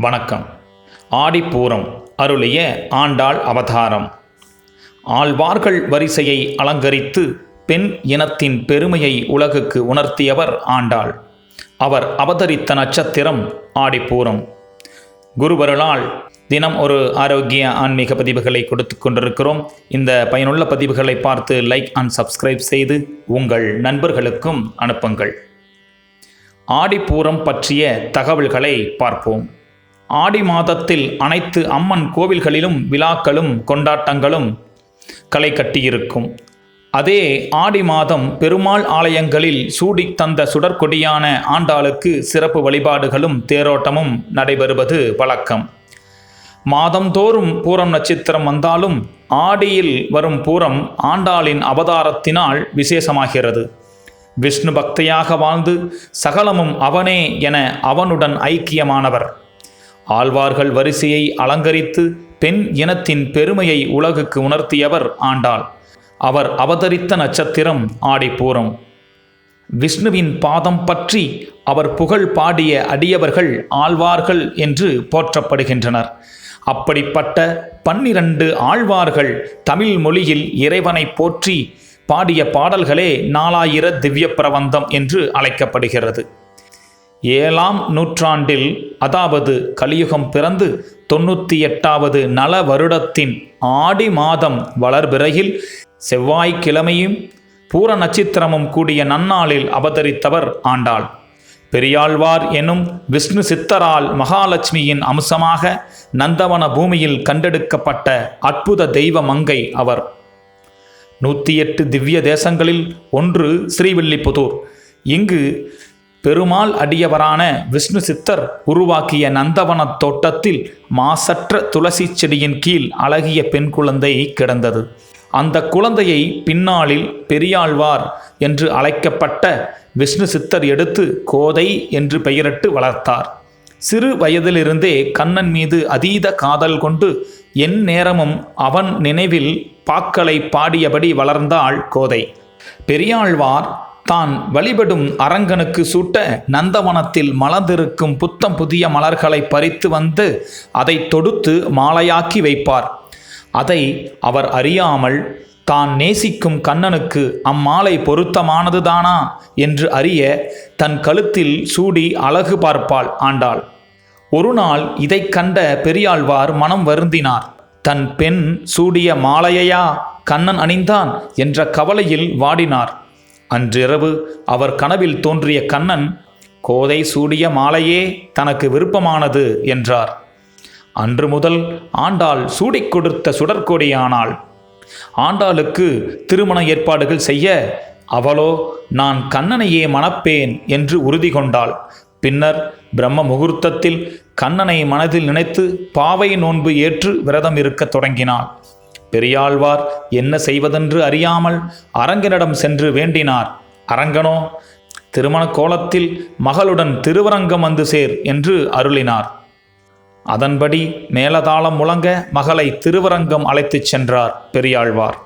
வணக்கம். ஆடிப்பூரம் அருளிய ஆண்டாள் அவதாரம். ஆழ்வார்கள் வரிசையை அலங்கரித்து பெண் இனத்தின் பெருமையை உலகுக்கு உணர்த்தியவர் ஆண்டாள். அவர் அவதரித்த நட்சத்திரம் ஆடிப்பூரம். குருவருளால் தினம் ஒரு ஆரோக்கிய ஆன்மீக பதிவுகளை கொடுத்து கொண்டிருக்கிறோம். இந்த பயனுள்ள பதிவுகளை பார்த்து லைக் அண்ட் சப்ஸ்கிரைப் செய்து உங்கள் நண்பர்களுக்கும் அனுப்புங்கள். ஆடிப்பூரம் பற்றிய தகவல்களை பார்ப்போம். ஆடி மாதத்தில் அனைத்து அம்மன் கோவில்களிலும் விழாக்களும் கொண்டாட்டங்களும் களை கட்டியிருக்கும். அதே ஆடி மாதம் பெருமாள் ஆலயங்களில் சூடித் தந்த சுடற்கொடியான ஆண்டாளுக்கு சிறப்பு வழிபாடுகளும் தேரோட்டமும் நடைபெறுவது வழக்கம். மாதந்தோறும் பூரம் நட்சத்திரம் வந்தாலும் ஆடியில் வரும் பூரம் ஆண்டாளின் அவதாரத்தினால் விசேஷமாகிறது. விஷ்ணு பக்தையாக வாழ்ந்து சகலமும் அவனே என அவனுடன் ஐக்கியமானவர். ஆழ்வார்கள் வரிசையை அலங்கரித்து பெண் இனத்தின் பெருமையை உலகுக்கு உணர்த்தியவர் ஆண்டாள். அவர் அவதரித்த நட்சத்திரம் ஆடிப்பூரம். விஷ்ணுவின் பாதம் பற்றி அவர் புகழ் பாடிய அடியவர்கள் ஆழ்வார்கள் என்று போற்றப்படுகின்றனர். அப்படிப்பட்ட பன்னிரண்டு ஆழ்வார்கள் தமிழ் மொழியில் இறைவனை போற்றி பாடிய பாடல்களே நாலாயிர திவ்ய பிரபந்தம் என்று அழைக்கப்படுகிறது. ஏழாம் நூற்றாண்டில் அதாவது கலியுகம் பிறந்து தொண்ணூற்றி எட்டாவது நல வருடத்தின் ஆடி மாதம் வளர்பிறையில் செவ்வாய்க்கிழமையும் பூர நட்சத்திரமும் கூடிய நன்னாளில் அவதரித்தவர் ஆண்டாள். பெரியாழ்வார் எனும் விஷ்ணு சித்தரால் மகாலட்சுமியின் அம்சமாக நந்தவன பூமியில் கண்டெடுக்கப்பட்ட அற்புத தெய்வ மங்கை அவர். நூற்றி எட்டு திவ்ய தேசங்களில் ஒன்று ஸ்ரீவில்லிபுதூர். இங்கு பெருமாள் அடியவரான விஷ்ணு சித்தர் உருவாக்கிய நந்தவன தோட்டத்தில் மாசற்ற துளசி செடியின் கீழ் அழகிய பெண் குழந்தை கிடந்தது. அந்த குழந்தையை பின்னாளில் பெரியாழ்வார் என்று அழைக்கப்பட்ட விஷ்ணு சித்தர் எடுத்து கோதை என்று பெயரிட்டு வளர்த்தார். சிறு வயதிலிருந்தே கண்ணன் மீது அதீத காதல் கொண்டு என் நேரமும் அவன் நினைவில் பாக்களை பாடியபடி வளர்ந்தாள் கோதை. பெரியாழ்வார் தான் வழிபடும் அரங்கனுக்கு சூட்ட நந்தவனத்தில் மலர்ந்திருக்கும் புத்தம் புதிய மலர்களை பறித்து வந்து அதை தொடுத்து மாலையாக்கி வைப்பார். அதை அவர் அறியாமல் தான் நேசிக்கும் கண்ணனுக்கு அம்மாலை பொருத்தமானதுதானா என்று அறிய தன் கழுத்தில் சூடி அழகு பார்ப்பாள் ஆண்டாள். ஒரு நாள் இதைக் கண்ட பெரியாழ்வார் மனம் வருந்தினார். தன் பெண் சூடிய மாலையையா கண்ணன் அணிந்தான் என்ற கவலையில் வாடினார். அன்றிரவு அவர் கனவில் தோன்றிய கண்ணன் கோதை சூடிய மாலையே தனக்கு விருப்பமானது என்றார். அன்று முதல் ஆண்டாள் சூடிக் கொடுத்த சுடற்கொடியானாள். ஆண்டாளுக்கு திருமண ஏற்பாடுகள் செய்ய அவளோ நான் கண்ணனையே மணப்பேன் என்று உறுதி கொண்டாள். பின்னர் பிரம்ம முகூர்த்தத்தில் கண்ணனை மனதில் நினைத்து பாவை நோன்பு ஏற்று விரதம் இருக்கத் தொடங்கினாள். பெரியாழ்வார் என்ன செய்வதென்று அறியாமல் அரங்கனிடம் சென்று வேண்டினார். அரங்கனோ திருமண கோலத்தில் மகளுடன் திருவரங்கம் வந்து சேர் என்று அருளினார். அதன்படி மேலதாளம் முழங்க மகளை திருவரங்கம் அழைத்துச் சென்றார் பெரியாழ்வார்.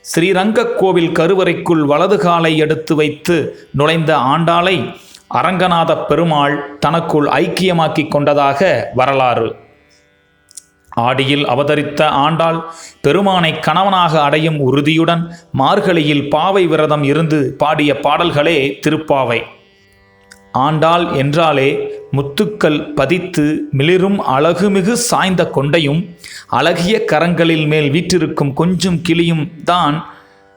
ஸ்ரீரங்கக் கோவில் கருவறைக்குள் வலது காலை எடுத்து வைத்து நுழைந்த ஆண்டாளை அரங்கநாத பெருமாள் தனக்குள் ஐக்கியமாக்கி கொண்டதாக வரலாறு. ஆடியில் அவதரித்த ஆண்டாள் பெருமானை கணவனாக அடையும் உறுதியுடன் மார்கழியில் பாவை விரதம் இருந்து பாடிய பாடல்களே திருப்பாவை. ஆண்டாள் என்றாலே முத்துக்கள் பதித்து மிளிரும் அழகுமிகு சாய்ந்த கொண்டையும் அழகிய கரங்களில் மேல் வீற்றிருக்கும் கொஞ்சம் கிளியும் தான்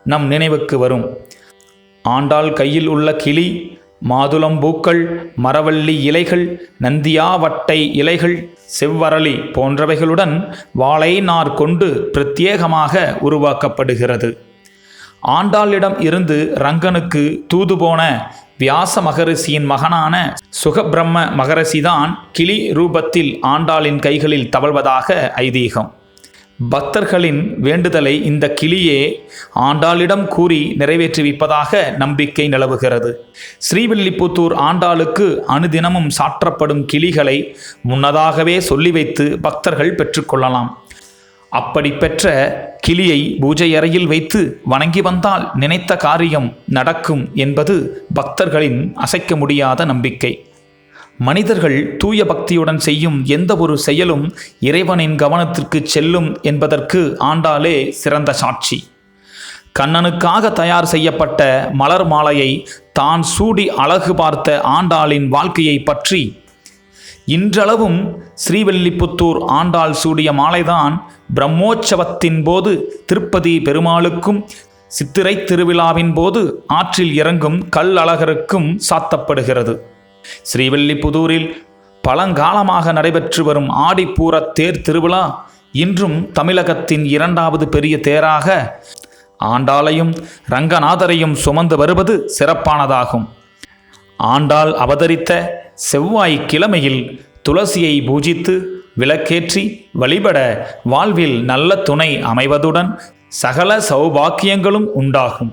நம் நினைவுக்கு வரும். ஆண்டாள் கையில் உள்ள கிளி மாதுளம்பூக்கள் மரவள்ளி இலைகள் நந்தியாவட்டை இலைகள் செவ்வரளி போன்றவைகளுடன் வாழை நார் கொண்டு பிரத்யேகமாக உருவாக்கப்படுகிறது. ஆண்டாளிடம் இருந்து ரங்கனுக்கு தூது போன வியாச மகரிஷியின் மகனான சுகபிரம்ம மகரிஷிதான் கிளி ரூபத்தில் ஆண்டாளின் கைகளில் தவழ்வதாக ஐதீகம். பக்தர்களின் வேண்டுதலை இந்த கிளியே ஆண்டாளிடம் கூறி நிறைவேற்றுவிப்பதாக நம்பிக்கை நிலவுகிறது. ஸ்ரீவில்லிபுத்தூர் ஆண்டாளுக்கு அனுதினமும் சாற்றப்படும் கிளிகளை முன்னதாகவே சொல்லி வைத்து பக்தர்கள் பெற்றுக்கொள்ளலாம் அப்படி பெற்ற கிளியை பூஜை அறையில் வைத்து வணங்கி வந்தால் நினைத்த காரியம் நடக்கும் என்பது பக்தர்களின் அசைக்க முடியாத நம்பிக்கை. மனிதர்கள் தூய பக்தியுடன் செய்யும் எந்த ஒரு செயலும் இறைவனின் கவனத்திற்கு செல்லும் என்பதற்கு ஆண்டாளே சிறந்த சாட்சி. கண்ணனுக்காக தயார் செய்யப்பட்ட மலர் மாலையை தான் சூடி அழகு பார்த்த ஆண்டாளின் வாழ்க்கையை பற்றி இன்றளவும் ஸ்ரீவில்லிபுத்தூர் ஆண்டாள் சூடிய மாலைதான் பிரம்மோற்சவத்தின் போது திருப்பதி பெருமாளுக்கும் சித்திரை திருவிழாவின் போது ஆற்றில் இறங்கும் கல் அழகருக்கும் சாத்தப்படுகிறது. ஸ்ரீவில்லிபுதூரில் பழங்காலமாக நடைபெற்று வரும் ஆடிப்பூர தேர் திருவிழா இன்றும் தமிழகத்தின் இரண்டாவது பெரிய தேராக ஆண்டாளையும் ரங்கநாதரையும் சுமந்து வருவது சிறப்பானதாகும். ஆண்டாள் அவதரித்த செவ்வாய் கிழமையில் துளசியை பூஜித்து விளக்கேற்றி வழிபட வாழ்வில் நல்ல துணை அமைவதுடன் சகல சௌபாக்கியங்களும் உண்டாகும்.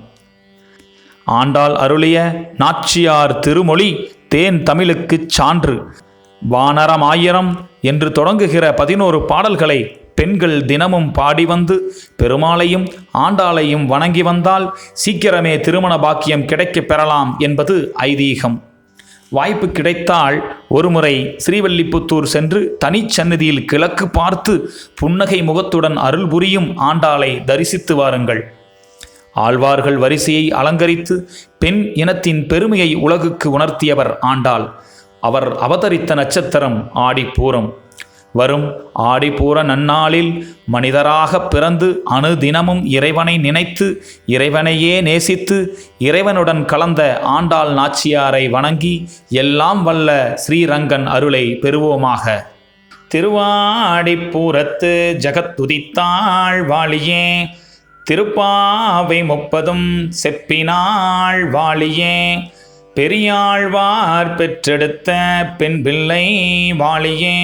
ஆண்டாள் அருளிய நாச்சியார் திருமொழி தேன் தமிழுக்குச் சான்று. வானரம் ஆயிரம் என்று தொடங்குகிற பதினோரு பாடல்களை பெண்கள் தினமும் பாடி வந்து பெருமாளையும் ஆண்டாளையும் வணங்கி வந்தால் சீக்கிரமே திருமண பாக்கியம் கிடைக்கப் பெறலாம் என்பது ஐதீகம். வாய்ப்பு கிடைத்தால் ஒருமுறை ஸ்ரீவல்லிபுத்தூர் சென்று தனிச்சன்னதியில் கிழக்கு பார்த்து புன்னகை முகத்துடன் அருள் புரியும் ஆண்டாளை தரிசித்து வாருங்கள். ஆழ்வார்கள் வரிசையை அலங்கரித்து பெண் இனத்தின் பெருமையை உலகுக்கு உணர்த்தியவர் ஆண்டாள். அவர் அவதரித்த நட்சத்திரம் ஆடிப்பூரம். வரும் ஆடிப்பூர நன்னாளில் மனிதராக பிறந்து அணுதினமும் இறைவனை நினைத்து இறைவனையே நேசித்து இறைவனுடன் கலந்த ஆண்டாள் நாச்சியாரை வணங்கி எல்லாம் வல்ல ஸ்ரீரங்கன் அருளை பெறுவோமாக. திருவாடிப்பூரத்து ஜகத்துதித்தாள் வாழியே திருப்பாவை முப்பதும் செப்பினாள் வாழியே பெரியாழ்வார் பெற்றெடுத்த பெண் பிள்ளை வாழியே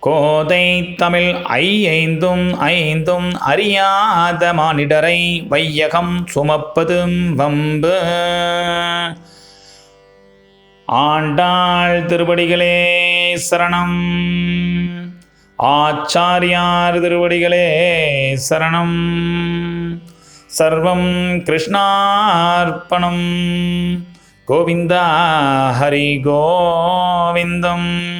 கோதை தமிழ் ஐந்தும் ஐந்தும் அறியாத மானிடரை வையகம் சுமப்பதும் வம்பு. ஆண்டாள் திருவடிகளே சரணம். ஆச்சாரியார் திருவடிகளே சரணம். சர்வம் கிருஷ்ணார்ப்பணம். கோவிந்தா ஹரி கோவிந்தம்.